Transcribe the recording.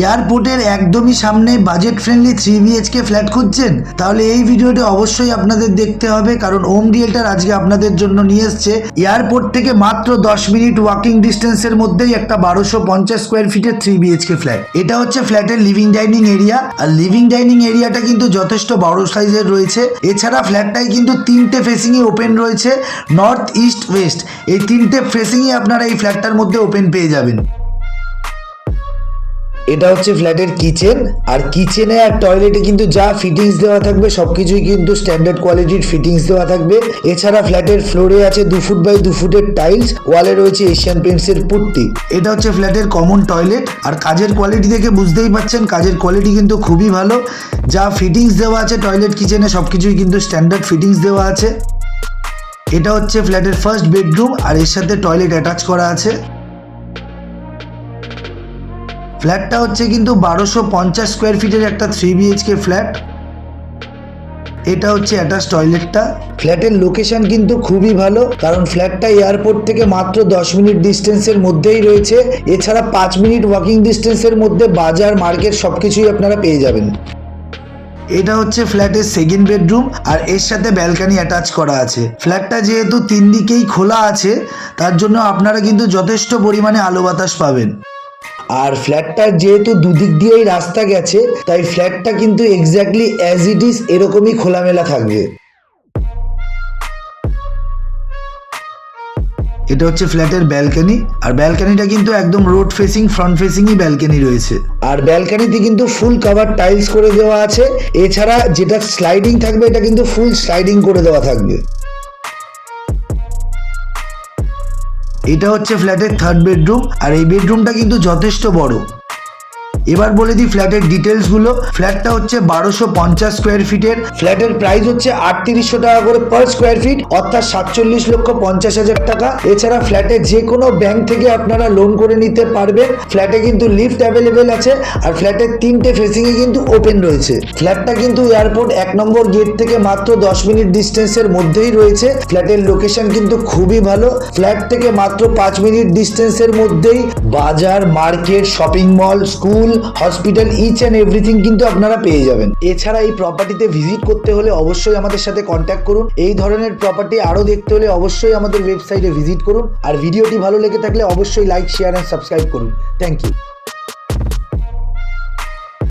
এয়ারপোর্টের একদমই সামনে budget friendly three BHK flat খুঁজছেন? তাহলে এই ভিডিওটি অবশ্যই আপনাদের দেখতে হবে, কারণ ওম রিয়েলটার আজকে আপনাদের জন্য নিয়ে এসছে। এয়ারপোর্ট থেকে মাত্র দশ মিনিট ওয়াকিং ডিস্টেন্সের মধ্যেই একটা বারোশো পঞ্চাশ স্কোয়ার ফিটের থ্রি বিএইচকে ফ্ল্যাট এটা হচ্ছে ফ্ল্যাটের লিভিং ডাইনিং এরিয়া আর লিভিং ডাইনিং এরিয়াটা কিন্তু যথেষ্ট বড় সাইজের রয়েছে। এছাড়া ফ্ল্যাটটাই কিন্তু তিনটে ফেসিংই ওপেন রয়েছে নর্থ ইস্ট ওয়েস্ট এই তিনটে ফেসিংই আপনারা এই ফ্ল্যাটটার মধ্যে ওপেন পেয়ে যাবেন। এটা হচ্ছে ফ্ল্যাটের কিচেন, আর কিচেনে আর টয়লেটে কিন্তু যা ফিটিংস দেওয়া থাকবে সব কিছুই কিন্তু স্ট্যান্ডার্ড কোয়ালিটির ফিটিংস দেওয়া থাকবে। এছাড়া ফ্ল্যাটের ফ্লোরে আছে দু ফুট বাই দু ফুটের টাইলস ওয়ালে রয়েছে এশিয়ান পেন্টসের পুট্টি। এটা হচ্ছে ফ্ল্যাটের কমন টয়লেট আর কাজের কোয়ালিটি দেখে বুঝতেই পাচ্ছেন, কাজের কোয়ালিটি কিন্তু খুবই ভালো। যা ফিটিংস দেওয়া আছে টয়লেট কিচেনে সব কিছুই কিন্তু স্ট্যান্ডার্ড ফিটিংস দেওয়া আছে। এটা হচ্ছে ফ্ল্যাটের ফার্স্ট বেডরুম আর এর সাথে টয়লেট অ্যাটাচ করা আছে। ফ্ল্যাটটা হচ্ছে কিন্তু বারোশো পঞ্চাশ স্কোয়ার ফিটের একটা থ্রি বিএইচকে ফ্ল্যাট এটা হচ্ছে অ্যাটাচ টয়লেটটা ফ্ল্যাটের লোকেশন কিন্তু খুবই ভালো, কারণ ফ্ল্যাটটা এয়ারপোর্ট থেকে মাত্র দশ মিনিট ডিস্টেন্সের মধ্যেই রয়েছে। এছাড়া পাঁচ মিনিট ওয়াকিং ডিস্টেন্সের মধ্যে বাজার মার্কেট সব কিছুই আপনারা পেয়ে যাবেন। এটা হচ্ছে ফ্ল্যাটের সেকেন্ড বেডরুম আর এর সাথে ব্যালকানি অ্যাটাচ করা আছে। ফ্ল্যাটটা যেহেতু তিন দিকেই খোলা আছে, তার জন্য আপনারা কিন্তু যথেষ্ট পরিমাণে আলো বাতাস পাবেন। আর ফ্ল্যাটটার যেহেতু দুদিক দিয়েই রাস্তা গেছে, তাই ফ্ল্যাটটা কিন্তু এক্স্যাক্টলি অ্যাজ ইট ইজ এরকমই খোলামেলা থাকবে। এটা হচ্ছে ফ্ল্যাটের ব্যালকনি আর ব্যালকনিটা কিন্তু একদম রোড ফেসিং ফ্রন্ট ফেসিংই ব্যালকনি রয়েছে। আর ব্যালকনিতে কিন্তু ফুল কভার টাইলস করে দেওয়া আছে, এছাড়া যেটা স্লাইডিং থাকবে, এটা কিন্তু ফুল স্লাইডিং করে দেওয়া থাকবে। এটা হচ্ছে ফ্ল্যাটের থার্ড বেডরুম আর এই বেডরুমটা কিন্তু যথেষ্ট বড়। এবার বলে দিই ফ্ল্যাটের ডিটেলসগুলো। ফ্ল্যাটটা হচ্ছে বারোশো পঞ্চাশ স্কোয়ার ফিটের ফ্ল্যাটের প্রাইস হচ্ছে আটত্রিশশো টাকা করে পার স্কোয়ার ফিট অর্থাৎ সাতচল্লিশ লক্ষ পঞ্চাশ হাজার টাকা। এছাড়া ফ্ল্যাটে যে কোনো ব্যাংক থেকে আপনারা লোন করে নিতে পারবেন। ফ্ল্যাটে কিন্তু লিফট অ্যাভেলেবেল আছে, আর ফ্ল্যাটের তিনটে ফেসিংয়ে কিন্তু ওপেন রয়েছে। ফ্ল্যাটটা কিন্তু এয়ারপোর্ট এক নম্বর গেট থেকে মাত্র দশ মিনিট ডিস্টেন্সের মধ্যেই রয়েছে। ফ্ল্যাটের লোকেশন কিন্তু খুবই ভালো। ফ্ল্যাট থেকে মাত্র পাঁচ মিনিট ডিস্টেন্সের মধ্যেই বাজার market shopping mall school hospital each and everything কিন্তু আপনারা পেয়ে যাবেন। এছাড়া এই প্রপার্টিতে ভিজিট করতে হলে অবশ্যই আমাদের সাথে কন্ট্যাক্ট করুন। এই ধরনের প্রপার্টি আরও দেখতে হলে অবশ্যই আমাদের ওয়েবসাইটে ভিজিট করুন। আর ভিডিওটি ভালো লেগে থাকলে অবশ্যই লাইক শেয়ার অ্যান্ড সাবস্ক্রাইব করুন। Thank you